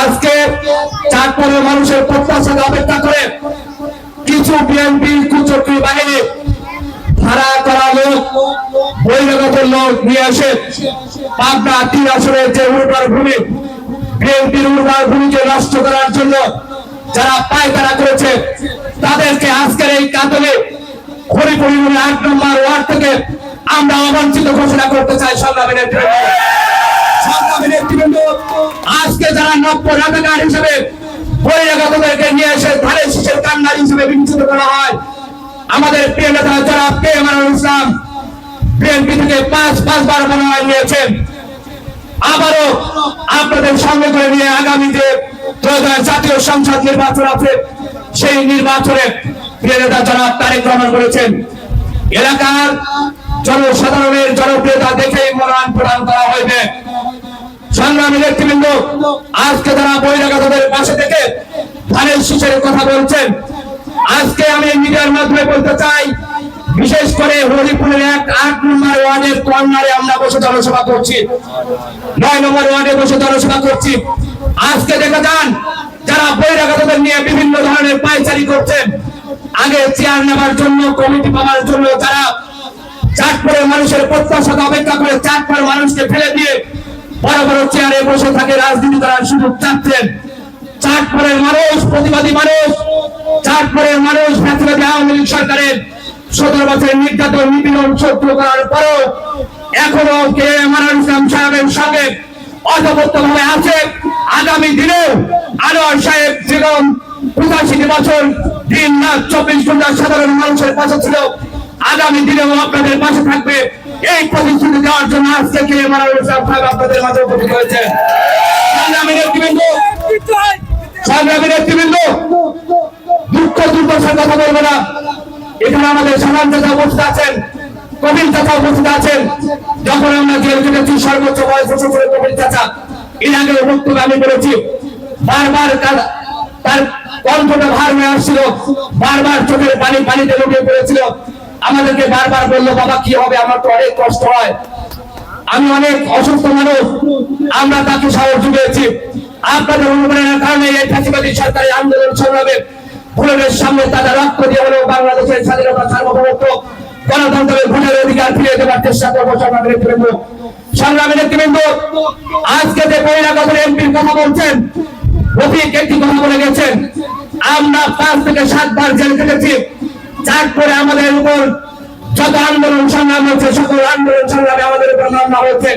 আজকে চারপরের মানুষের প্রত্যাশা অপেক্ষা করে কিছু বিএনপি কুচক্রী বাহিনী ভাড়া করা লোক, বহিরাগত লোক নিয়ে আসে পাবনা তিন আসনের যে উর্বর ভূমি, বিএনপির উর্বর ভূমিকে নষ্ট করার জন্য যারা পায়তারা করেছে, তাদেরকে আজকের এই কাতলে হরিপরিমণি আট নম্বর ওয়ার্ড থেকে আমরা অবাঞ্ছিত ঘোষণা করতে চাই সংগ্রামী নেতৃত্ব সংগ্রামী নেতৃবৃন্দ নব্য হিসেবে বহিরাগতদেরকে নিয়ে এসে ধানের শীষের কান্নার হিসেবে বিবেচিত করা হয়। আমাদের প্রিয় নেতা যারা কে ইসলাম বিএনপি থেকে পাঁচ, পাঁচবার মনোনয়ন নিয়েছেন। আবারও আপনাদের সঙ্গে করে নিয়ে আগামী যে জাতীয় সংসদ নির্বাচন আছে, সেই নির্বাচনে প্রিয় নেতা যারা তারেক রহমান করেছেন। এলাকার জনসাধারণের জনপ্রিয়তা দেখেই মনোনয়ন প্রদান করা সংগ্রামী নেতৃবৃন্দ আজকে পাশে থেকে ধানের কথা বলছেন, আজকে আমি মিডিয়ার মাধ্যমে বলতে চাই, বিশেষ করে হরিপুরের এক আট নম্বর ওয়ার্ডের কর্নারে আমরা বসে জনসভা করছি। নয় নম্বর ওয়ার্ডে বসে জনসভা করছি। আজকে দেখা যান, যারা বহিরাগতদের নিয়ে বিভিন্ন ধরনের পায়চারি করছেন, আগে চেয়ার নেওয়ার জন্য, কমিটি পাওয়ার জন্য, যারা চাঁদপুরের মানুষের প্রত্যাশা অপেক্ষা করে চাঁদপুরের চেয়ারে বসে থাকে রাজনীতি করার সুযোগ চাচ্ছেন। চাঁদপুরের মানুষ, প্রতিবাদী মানুষ চাঁদপুরের মানুষ ফ্যাসিবাদী আওয়ামী লীগ সরকারের সতেরো বছরের নির্যাতন, নিপীড়ন সহ্য করার পরও এখনও কে মারান ইসলাম সাহেবের সঙ্গে অধবদ্ধ ভাবে আছে। আগামী দিনেও আনোয়ার সাহেব যেরকম পঁচাশি বছর দিন রাত চব্বিশ ঘণ্টা সাধারণ মানুষের পাশে ছিল, আগামী দিনেও আপনাদের পাশে থাকবে। এই প্রতিশ্রুতি দেওয়ার জন্য আজকে কে মারান ইসলাম সাহেব আপনাদের মাঝে উপস্থিত হয়েছে। দুঃখ, দুর্দশার কথা বলব না। এখানে আমাদের সাধারণ চাচা উপস্থিত আছেন কবির চাচা উপস্থিত আছেন। যখন আমরা জেল কেটেছি সর্বোচ্চ বয়স এসেছিল কবির চাচা। এর আগে বক্তব্য আমি বলেছি। বারবার তার- তার কণ্ঠটা ভার হয়ে আসছিল। বারবার চোখের পানি পানিতে লুকিয়ে পড়েছিল। আমাদেরকে বারবার বলল, বাবা, কি হবে? আমার তো অনেক কষ্ট হয়। আমি অনেক অসুস্থ মানুষ। আমরা তাকে সাহস জুগিয়েছি। আপনাদের অনুপ্রেরণার কারণে এই ফাঁসিবাদী সরকারি আন্দোলন সংগ্রামে ভোটের সামনে তাদের রক্ত দিয়ে হলেও বাংলাদেশের স্বাধীনতা সার্বভৌমত্ব, গণতন্ত্রের ভোটের অধিকার ফিরিয়ে দেওয়ার চেষ্টা করব সংগ্রামী নেতৃবৃন্দ সংগ্রামী নেতৃবৃন্দ আজকে যে বহিরাগত এমপির কথা বলছেন, রফিক একটি কথা বলে গেছেন, আমরা পাঁচ থেকে সাতবার জেল চারপরে আমাদের উপর যত আন্দোলন সংগ্রাম হচ্ছে, সকল আন্দোলন সংগ্রামে আমাদের উপর মামলা হচ্ছে।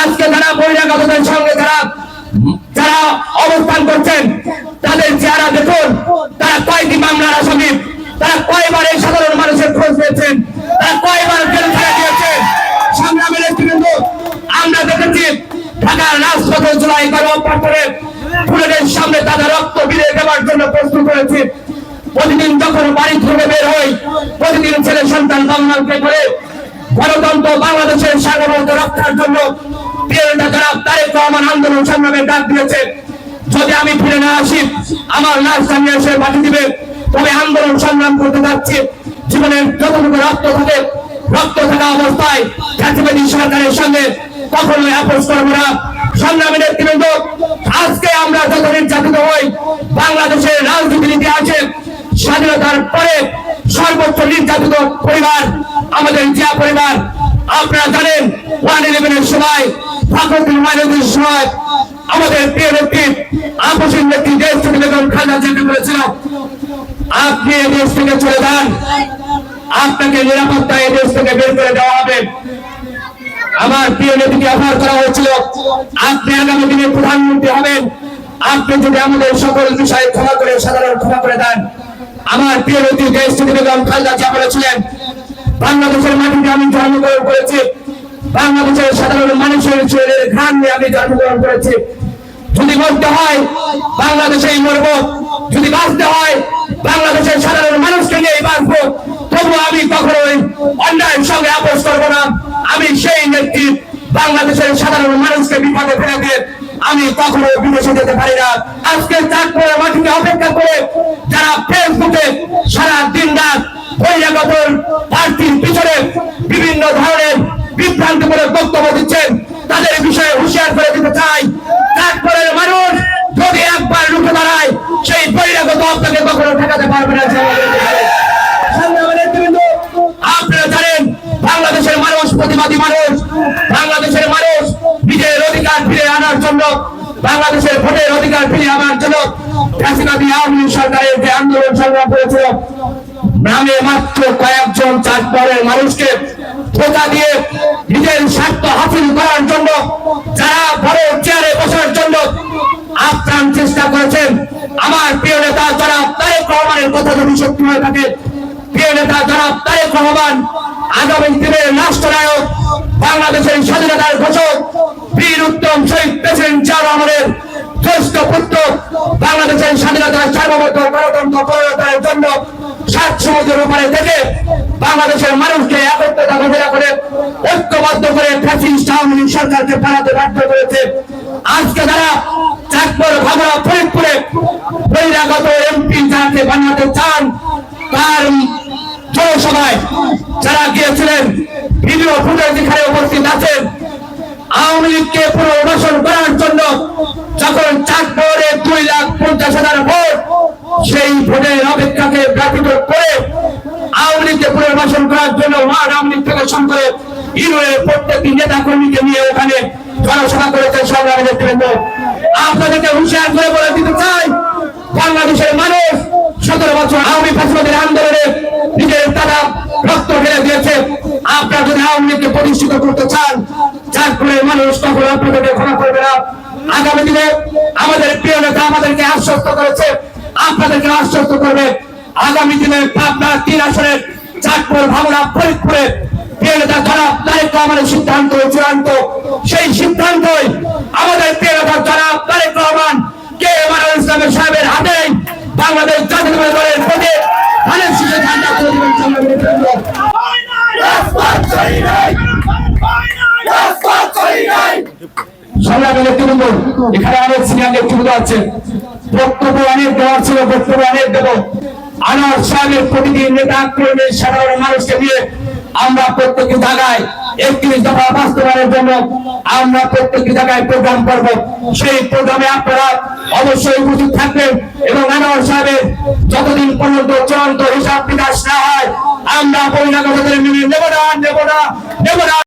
আজকে যারা বহিরাগতদের সঙ্গে যারা যারা অবস্থান করছেন, তাদের চেহারা দেখুন, তারা কয়টি মামলার আসামি, তারা কয়বার এই সাধারণ মানুষের খোঁজ পেয়েছেন তারা কয়বার জেল ছেড়ে দিয়েছেন সংগ্রামের নেতৃবৃন্দ আমরা দেখেছি, ঢাকার রাজপথে জুলাই গণঅভ্যুত্থানের ফুলের সামনে তাদের রক্ত বিলিয়ে দেওয়ার জন্য প্রস্তুত হয়েছে। প্রতিদিন যখন বাড়ি থেকে বের হই, প্রতিদিন ছেলে সন্তান বাংলাকে করে গণতন্ত্র বাংলাদেশের সার্বভৌমত্ব রক্ষার জন্য প্রিয়তা যারা তারেক রহমান আন্দোলন সংগ্রামে ডাক দিয়েছে। যদি আমি ফিরে না আসি, আমার লাশ সামনে এসে বাটি দিবে। তবে আন্দোলন সংগ্রাম করতে যাচ্ছি। জীবনের যতটুকু রক্ত থাকে, রক্ত থাকা অবস্থায় জাতিবাদী সরকারের সঙ্গে কখনোই আপোষ করব না। সংগ্রামী নেতৃবৃন্দ, আজকে আমরা যত নির্যাতিত হই, বাংলাদেশের রাজনীতির ইতিহাসে স্বাধীনতার পরে সর্বোচ্চ নির্যাতিত পরিবার, আমাদের জিয়া পরিবার, আপনারা জানেন, ওয়ান ইলেভেনের সময় আমাদের দেশ থেকে দেশ থেকে চলে আপনাকে নিরাপত্তা দেশ থেকে বের করে দেওয়া হবে। প্রধানমন্ত্রী হবেন। আপনি যদি আমাদের সকল বিষয়ে ক্ষমা করে, সাধারণ ক্ষমা করে দেন আমার প্রিয় থেকে বেগম খালেদা জিয়া বলেছিলেন, বাংলাদেশের মাটিতে আমি জন্মগ্রহণ করেছি। বাংলাদেশের সাধারণ মানুষের শরীরের নিয়ে আমি জন্মগ্রহণ করেছি। যদি মরতে হয়, বাংলাদেশেই মরব। যদি বাঁচতে হয়, বাংলাদেশের সাধারণ মানুষকে নিয়েই বাঁচবো। তবু আমি কখনোই অন্যায়ের সঙ্গে আপোষ করব না। আমি সেই নেত্রী, বাংলাদেশের সাধারণ মানুষকে বিপদে ফেলে দিয়ে আমি কখনো বিদেশে যেতে পারি না। আজকে চাঁদপুরের মাটিকে অপেক্ষা মানুষ মানুষ, বাংলাদেশের মানুষ নিজের অধিকার ফিরে আনার জন্য, বাংলাদেশের ভোটের অধিকার ফিরে আনার জন্য ফ্যাসিবাদী আওয়ামী সরকারের যে আন্দোলন সংগ্রাম করেছিল, নামে মাত্র কয়েকজন চারপরের মানুষকে ধোকা দিয়ে নিজের স্বার্থ হাসিল করার জন্য, যারা বড় চেয়ারে বসার জন্য আপ্রাণ চেষ্টা করেছেন। আমার প্রিয় নেতা যারা তারেক রহমানের কথা যদি সত্যি হয়ে থাকে, প্রিয় নেতা যারা তারেক রহমান আগামী দিনের রাষ্ট্রনায়ক, বাংলাদেশের স্বাধীনতার ঘোষক, বীর উত্তম শহীদ প্রেসিডেন্ট চার আমাদের জ্যেষ্ঠ পুত্র, বাংলাদেশের স্বাধীনতার সার্বভৌম গণতন্ত্র পরিণতার জন্য সাত সমুদ্রের উপরে থেকে বাংলাদেশের মানুষকে একত্রতা ঘোষণা করে ঐক্যবদ্ধ করে ফ্যাসিস্ট আওয়ামী সরকারকে পালাতে বাধ্য করেছে। আজকে যারা চাকর ভাবরা ফরিদপুরে বহিরাগত এমপি যাকে বানাতে চান, তার জনসভায় ফুটেজ এখানে উপস্থিত আছেন, আওয়ামী লীগকে পুনর্বাসন করার জন্য যখন চাঁদপুরে দুই লাখ পঞ্চাশ হাজার ভোট, সেই ভোটের অপেক্ষাকে ব্যতীত করে আওয়ামী লীগকে পুনর্বাসন করার জন্য ওয়ান আওয়ামী লীগ থেকে শুরু করে ইউনিয়নের প্রত্যেকটি নেতা কর্মীকে নিয়ে ওখানে জনসভা করেছে সংগ্রামী নেতৃবৃন্দ। আপনাদেরকে হুঁশিয়ার করে বলে দিতে চাই, বাংলাদেশের মানুষ সতেরো বছর আওয়ামী ফাঁসবাদের আন্দোলনে নিজের তারা রক্ত ফেলে দিয়েছে। যদি আওয়ামী প্রতিষ্ঠিত করতে চান চাঁদপুরের মানুষ কখনো আপনাদেরকে ক্ষমা করবে না। আগামী দিনে আমাদের প্রিয় নেতা আমাদেরকে আশ্বস্ত করেছে। আপনাদেরকে আশ্বস্ত করবে। আগামী দিনে আপনার তিন আসনের চাঁদপুর ভাবনা ফরিদপুরে প্রিয় নেতা যারা তারেক রহমানের সিদ্ধান্ত, চূড়ান্ত। সেই সিদ্ধান্তই আমাদের প্রিয় নেতা যারা তারেক রহমান কে এমানুল ইসলামের সাহেবের হাতে বাংলাদেশ জাতীয় দলের প্রতি ধানের শীষে ঝান্ডা তুলে দিবেন সংগ্রামী নেতৃবৃন্দ। এখানে অনেক বক্তব্য অনেক দেওয়ার ছিল, বক্তব্য অনেক সাহেবের প্রতিদিন নেতা সাধারণ মানুষকে আমরা প্রত্যেকটি জায়গায় একত্রিশ দফা বাস্তবায়নের জন্য আমরা প্রত্যেকটি জায়গায় প্রোগ্রাম করব। সেই প্রোগ্রামে আপনারা অবশ্যই উপস্থিত থাকবেন এবং আনোয়ার সাহেবের যতদিন পর্যন্ত চূড়ান্ত হিসাব বিকাশ না হয়, আমরা বহিরাগতদের মেনে নেব না নেব না নেব না।